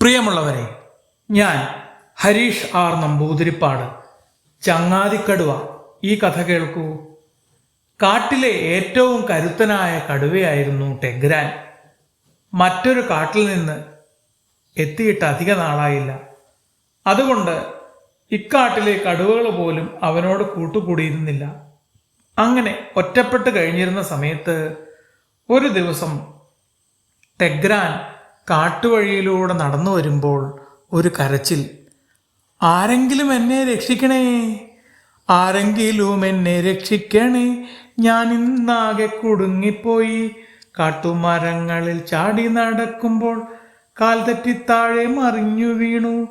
പ്രിയമുള്ളവരെ ഞാൻ ഹരീഷ് ആർ നമ്പൂതിരിപ്പാട് ചങ്ങാതിക്കടുവ. ഈ കഥ കേൾക്കൂ. കാട്ടിലെ ഏറ്റവും കരുത്തനായ കടുവയായിരുന്നു ടെഗ്രാൻ. മറ്റൊരു കാട്ടിൽ നിന്ന് എത്തിയിട്ട് അധിക നാളായില്ല. അതുകൊണ്ട് ഇക്കാട്ടിലെ കടുവകൾ പോലും അവനോട് കൂട്ടുകൂടിയിരുന്നില്ല. അങ്ങനെ ഒറ്റപ്പെട്ട് കഴിഞ്ഞിരുന്ന സമയത്ത് ഒരു ദിവസം ടെഗ്രാൻ കാട്ടുവഴിയിലൂടെ നടന്നു വരുമ്പോൾ ഒരു കരച്ചിൽ. ആരെങ്കിലും എന്നെ രക്ഷിക്കണേ? ആരെങ്കിലും എന്നെ രക്ഷിക്കണേ? ഞാൻ ഇന്നാകെ കുടുങ്ങിപ്പോയി. കാട്ടുമരങ്ങളിൽ ചാടി നടക്കുമ്പോൾ കാൽ തെറ്റി താഴെ മറിഞ്ഞു വീണു.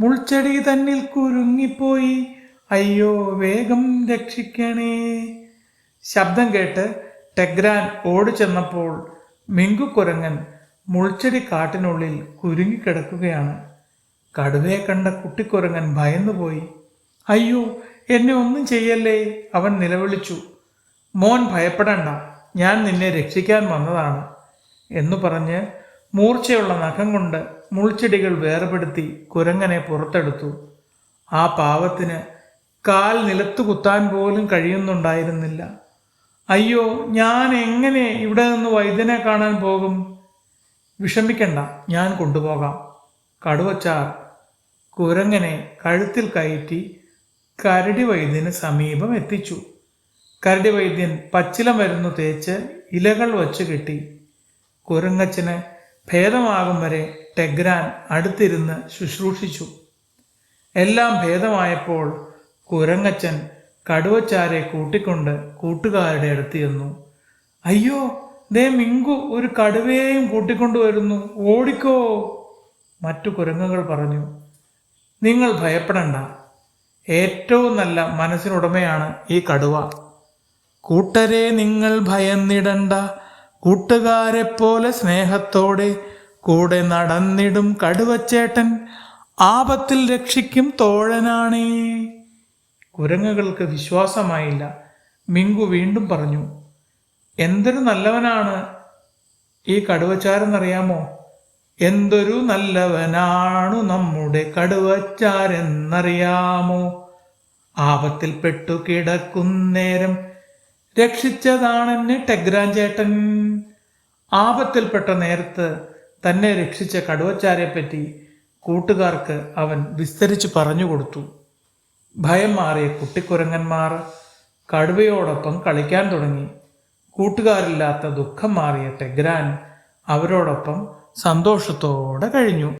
മുൾച്ചെടി തന്നിൽ കുരുങ്ങിപ്പോയി. അയ്യോ വേഗം രക്ഷിക്കണേ. ശബ്ദം കേട്ട് ടെഗ്രാൻ ഓടി ചെന്നപ്പോൾ മിങ്കുക്കുരങ്ങൻ മുൾച്ചെടി കാട്ടിനുള്ളിൽ കുരുങ്ങിക്കിടക്കുകയാണ് കടുവയെ കണ്ട കുട്ടിക്കുരങ്ങൻ ഭയന്നുപോയി. അയ്യോ എന്നെ ഒന്നും ചെയ്യല്ലേ? അവൻ നിലവിളിച്ചു. മോൻ ഭയപ്പെടണ്ട. ഞാൻ നിന്നെ രക്ഷിക്കാൻ വന്നതാണ് എന്നു പറഞ്ഞ് മൂർച്ചയുള്ള നഖം കൊണ്ട് മുൾച്ചെടികൾ വേർപെടുത്തി കുരങ്ങനെ പുറത്തെടുത്തു. ആ പാവത്തിന് കാൽ നിലത്തു കുത്താൻ പോലും കഴിയുന്നുണ്ടായിരുന്നില്ല. അയ്യോ ഞാൻ എങ്ങനെ ഇവിടെ നിന്ന് വൈദ്യനെ കാണാൻ പോകും? വിഷമിക്കണ്ട ഞാൻ കൊണ്ടുപോകാം. കടുവച്ചാർ കുരങ്ങനെ കഴുത്തിൽ കയറ്റി കരടി വൈദ്യന് സമീപം എത്തിച്ചു. കരടി വൈദ്യൻ പച്ചില മരുന്ന് തേച്ച് ഇലകൾ വച്ച് കെട്ടി. കുരങ്ങച്ചന് ഭേദമാകും വരെ ടെഗ്രാൻ അടുത്തിരുന്ന് ശുശ്രൂഷിച്ചു. എല്ലാം ഭേദമായപ്പോൾ കുരങ്ങച്ചൻ കടുവച്ചാരെ കൂട്ടിക്കൊണ്ട് കൂട്ടുകാരുടെ അടുത്ത് ചെന്നു. അയ്യോ ദേ മിങ്കു ഒരു കടുവയെയും കൂട്ടിക്കൊണ്ടുവരുന്നു ഓടിക്കോ. മറ്റു കുരങ്ങുകൾ പറഞ്ഞു നിങ്ങൾ ഭയപ്പെടണ്ട. ഏറ്റവും നല്ല മനസ്സിനുടമയാണ് ഈ കടുവ. കൂട്ടരെ നിങ്ങൾ ഭയന്നിടണ്ട. കൂട്ടുകാരെ പോലെ സ്നേഹത്തോടെ കൂടെ നടന്നിടും കടുവച്ചേട്ടൻ. ആപത്തിൽ രക്ഷിക്കും തോഴനാണേ. കുരങ്ങുകൾക്ക് വിശ്വാസമായില്ല. മിങ്കു വീണ്ടും പറഞ്ഞു എന്തൊരു നല്ലവനാണ്? ഈ കടുവച്ചാരെന്നറിയാമോ എന്തൊരു നല്ലവനാണു നമ്മുടെ കടുവച്ചാരെന്നറിയാമോ? ആപത്തിൽപ്പെട്ടു കിടക്കുന്നേരം രക്ഷിച്ചതാണെന്നെ ടെഗ്രാൻ ചേട്ടൻ. ആപത്തിൽപ്പെട്ട നേരത്ത് തന്നെ രക്ഷിച്ച കടുവച്ചാരെ പറ്റി കൂട്ടുകാർക്ക് അവൻ വിസ്തരിച്ച് പറഞ്ഞു കൊടുത്തു. ഭയം മാറിയ കുട്ടിക്കുരങ്ങന്മാർ കടുവയോടൊപ്പം കളിക്കാൻ തുടങ്ങി. കൂട്ടുകാരില്ലാത്ത ദുഃഖം മാറിയ ടെഗ്രാൻ അവരോടൊപ്പം സന്തോഷത്തോടെ കഴിഞ്ഞു.